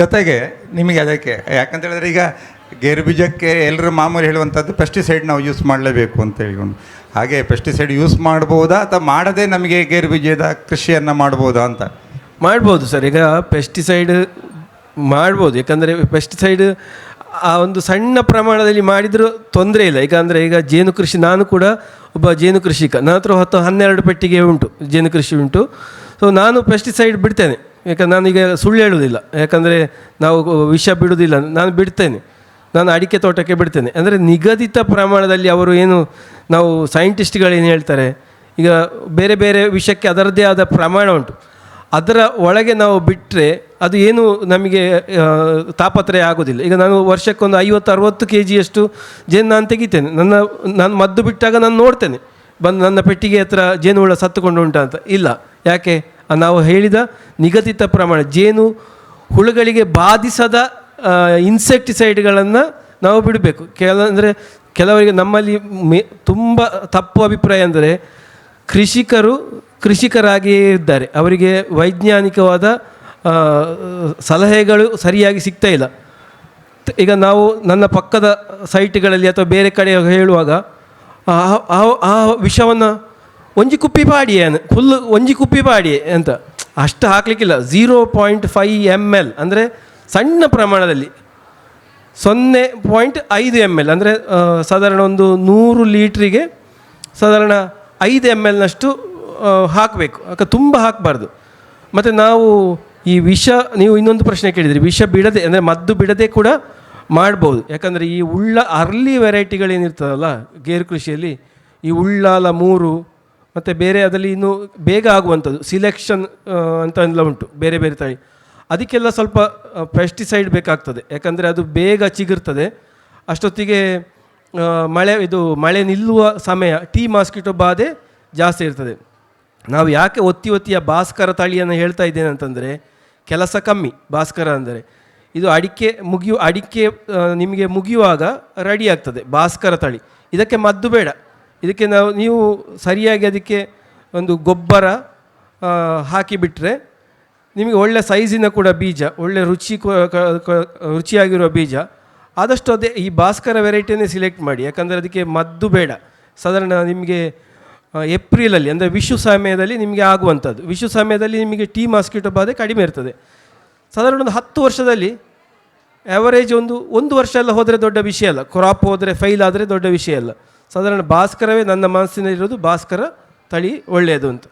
ಜೊತೆಗೆ ನಿಮಗೆ ಅದಕ್ಕೆ ಯಾಕಂತೇಳಿದ್ರೆ ಈಗ ಗೇರು ಬೀಜಕ್ಕೆ ಎಲ್ಲರೂ ಮಾಮೂಲಿ ಹೇಳುವಂಥದ್ದು ಪೆಸ್ಟಿಸೈಡ್ ನಾವು ಯೂಸ್ ಮಾಡಲೇಬೇಕು ಅಂತ ಹೇಳಿಕೊಂಡು ಹಾಗೆ ಪೆಸ್ಟಿಸೈಡ್ ಯೂಸ್ ಮಾಡ್ಬೋದಾ ಅಥವಾ ಮಾಡದೇ ನಮಗೆ ಗೇರು ಬೀಜದ ಕೃಷಿಯನ್ನು ಮಾಡ್ಬೋದಾ ಅಂತ? ಮಾಡ್ಬೋದು ಸರ್. ಈಗ ಪೆಸ್ಟಿಸೈಡ್ ಮಾಡ್ಬೋದು. ಯಾಕಂದರೆ ಪೆಸ್ಟಿಸೈಡ್ ಆ ಒಂದು ಸಣ್ಣ ಪ್ರಮಾಣದಲ್ಲಿ ಮಾಡಿದರೂ ತೊಂದರೆ ಇಲ್ಲ. ಈಗ ಅಂದರೆ ಈಗ ಜೇನು ಕೃಷಿ, ನಾನು ಕೂಡ ಒಬ್ಬ ಜೇನು ಕೃಷಿಕ. ನನ್ನ ಹತ್ರ ಹತ್ತು ಹನ್ನೆರಡು ಪೆಟ್ಟಿಗೆ ಉಂಟು, ಜೇನು ಕೃಷಿ ಉಂಟು. ಸೊ ನಾನು ಪೆಸ್ಟಿಸೈಡ್ ಬಿಡ್ತೇನೆ. ಯಾಕಂದ್ರೆ ನಾನೀಗ ಸುಳ್ಳು ಹೇಳೋದಿಲ್ಲ. ಯಾಕಂದರೆ ನಾವು ವಿಷ ಬಿಡುವುದಿಲ್ಲ ನಾನು ಬಿಡ್ತೇನೆ. ನಾನು ಅಡಿಕೆ ತೋಟಕ್ಕೆ ಬಿಡ್ತೇನೆ. ಅಂದರೆ ನಿಗದಿತ ಪ್ರಮಾಣದಲ್ಲಿ ಅವರು ಏನು ನಾವು ಸೈಂಟಿಸ್ಟ್ಗಳೇನು ಹೇಳ್ತಾರೆ? ಈಗ ಬೇರೆ ಬೇರೆ ವಿಷಯಕ್ಕೆ ಅದರದ್ದೇ ಆದ ಪ್ರಮಾಣ ಉಂಟು. ಅದರ ಒಳಗೆ ನಾವು ಬಿಟ್ಟರೆ ಅದು ಏನು ನಮಗೆ ತಾಪತ್ರಯ ಆಗೋದಿಲ್ಲ. ಈಗ ನಾನು ವರ್ಷಕ್ಕೊಂದು ಐವತ್ತು ಅರುವತ್ತು ಕೆ ಜಿಯಷ್ಟು ಜೇನು ನಾನು ತೆಗಿತೇನೆ. ನನ್ನ, ನಾನು ಮದ್ದು ಬಿಟ್ಟಾಗ ನಾನು ನೋಡ್ತೇನೆ. ಬಂದು ನನ್ನ ಪೆಟ್ಟಿಗೆ ಹತ್ರ ಜೇನುಹುಳ ಸತ್ತುಕೊಂಡು ಉಂಟಾ ಅಂತ ಇಲ್ಲ. ಯಾಕೆ? ನಾವು ಹೇಳಿದ ನಿಗದಿತ ಪ್ರಮಾಣ, ಜೇನು ಹುಳುಗಳಿಗೆ ಬಾಧಿಸದ ಇನ್ಸೆಕ್ಟಿಸೈಡ್ಗಳನ್ನು ನಾವು ಬಿಡಬೇಕು. ಕೆಲ ಅಂದರೆ ಕೆಲವರಿಗೆ ನಮ್ಮಲ್ಲಿ ಮೇ, ತುಂಬ ತಪ್ಪು ಅಭಿಪ್ರಾಯ ಅಂದರೆ ಕೃಷಿಕರು ಕೃಷಿಕರಾಗಿಯೇ ಇದ್ದಾರೆ. ಅವರಿಗೆ ವೈಜ್ಞಾನಿಕವಾದ ಸಲಹೆಗಳು ಸರಿಯಾಗಿ ಸಿಗ್ತಾ ಇಲ್ಲ. ಈಗ ನಾವು ನನ್ನ ಪಕ್ಕದ ಸೈಟ್ಗಳಲ್ಲಿ ಅಥವಾ ಬೇರೆ ಕಡೆ ಹೇಳುವಾಗ ಆ- ವಿಷವನ್ನು ಒಂಜಿ ಕುಪ್ಪಿ ಪಾಡಿ ಅನ್ ಫುಲ್ ಒಂಜಿ ಕುಪ್ಪಿ ಪಾಡಿ ಅಂತ ಅಷ್ಟು ಹಾಕಲಿಕ್ಕಿಲ್ಲ. Zero point five M L ಅಂದರೆ ಸಣ್ಣ ಪ್ರಮಾಣದಲ್ಲಿ. ಸೊನ್ನೆ ಪಾಯಿಂಟ್ ಐದು ಎಂ ಎಲ್ ಅಂದರೆ ಸಾಧಾರಣ ಒಂದು ನೂರು ಲೀಟ್ರಿಗೆ ಸಾಧಾರಣ ಐದು ಎಂ ಎಲ್ನಷ್ಟು ಹಾಕಬೇಕು. ಯಾಕೆ ತುಂಬ ಹಾಕಬಾರ್ದು. ಮತ್ತು ನಾವು ಈ ವಿಷ, ನೀವು ಇನ್ನೊಂದು ಪ್ರಶ್ನೆ ಕೇಳಿದ್ರಿ. ವಿಷ ಬಿಡದೆ, ಅಂದರೆ ಮದ್ದು ಬಿಡದೆ ಕೂಡ ಮಾಡ್ಬೋದು. ಯಾಕಂದರೆ ಈ ಉಳ್ಳ ಅರ್ಲಿ ವೆರೈಟಿಗಳೇನಿರ್ತದಲ್ಲ, ಗೇರು ಕೃಷಿಯಲ್ಲಿ, ಈ ಉಳ್ಳಾಲ ಮೂರು ಮತ್ತು ಬೇರೆ ಅದರಲ್ಲಿ ಇನ್ನು ಬೇಗ ಆಗುವಂಥದ್ದು ಸಿಲೆಕ್ಷನ್ ಅಂತ ಎಲ್ಲ ಉಂಟು, ಬೇರೆ ಬೇರೆ ತಳಿ ಅದಕ್ಕೆಲ್ಲ ಸ್ವಲ್ಪ ಪೆಸ್ಟಿಸೈಡ್ ಬೇಕಾಗ್ತದೆ. ಯಾಕಂದರೆ ಅದು ಬೇಗ ಚಿಗುರ್ತದೆ. ಅಷ್ಟೊತ್ತಿಗೆ ಮಳೆ, ಇದು ಮಳೆ ನಿಲ್ಲುವ ಸಮಯ, ಟೀ ಮಾಸ್ಕಿಟೋ ಬಾಧೆ ಜಾಸ್ತಿ ಇರ್ತದೆ. ನಾವು ಯಾಕೆ ಒತ್ತಿ ಒತ್ತಿಯ ಭಾಸ್ಕರ ತಳಿಯನ್ನು ಹೇಳ್ತಾ ಇದ್ದೇನೆ ಅಂತಂದರೆ, ಕೆಲಸ ಕಮ್ಮಿ ಭಾಸ್ಕರ ಅಂದರೆ. ಇದು ಅಡಿಕೆ ಮುಗಿಯು, ಅಡಿಕೆ ನಿಮಗೆ ಮುಗಿಯುವಾಗ ರೆಡಿ ಆಗ್ತದೆ, ಭಾಸ್ಕರ ತಳಿ. ಇದಕ್ಕೆ ಮದ್ದು ಬೇಡ. ಇದಕ್ಕೆ ನಾವು, ನೀವು ಸರಿಯಾಗಿ ಅದಕ್ಕೆ ಒಂದು ಗೊಬ್ಬರ ಹಾಕಿಬಿಟ್ರೆ ನಿಮಗೆ ಒಳ್ಳೆ ಸೈಜಿನ ಕೂಡ ಬೀಜ, ಒಳ್ಳೆ ರುಚಿ ರುಚಿಯಾಗಿರುವ ಬೀಜ, ಆದಷ್ಟು ಅದೇ ಈ ಭಾಸ್ಕರ ವೆರೈಟಿಯನ್ನೇ ಸಿಲೆಕ್ಟ್ ಮಾಡಿ. ಯಾಕಂದರೆ ಅದಕ್ಕೆ ಮದ್ದು ಬೇಡ. ಸಾಧಾರಣ ನಿಮಗೆ ಏಪ್ರಿಲಲ್ಲಿ ಅಂದರೆ ವಿಷು ಸಮಯದಲ್ಲಿ ನಿಮಗೆ ಆಗುವಂಥದ್ದು. ವಿಷು ಸಮಯದಲ್ಲಿ ನಿಮಗೆ ಟೀ ಮಾಸ್ಕಿಟೋ ಬಾಧೆ ಕಡಿಮೆ ಇರ್ತದೆ. ಸಾಧಾರಣ ಒಂದು ಹತ್ತು ವರ್ಷದಲ್ಲಿ ಆ್ಯಾವರೇಜ್ ಒಂದು ಒಂದು ವರ್ಷ ಎಲ್ಲ ಹೋದರೆ ದೊಡ್ಡ ವಿಷಯ ಅಲ್ಲ. ಕ್ರಾಪ್ ಹೋದರೆ ಫೈಲ್ ಆದರೆ ದೊಡ್ಡ ವಿಷಯ ಅಲ್ಲ. ಸಾಧಾರಣ ಭಾಸ್ಕರವೇ ನನ್ನ ಮನಸ್ಸಿನಲ್ಲಿರೋದು ಭಾಸ್ಕರ ತಳಿ ಒಳ್ಳೆಯದು ಅಂತ.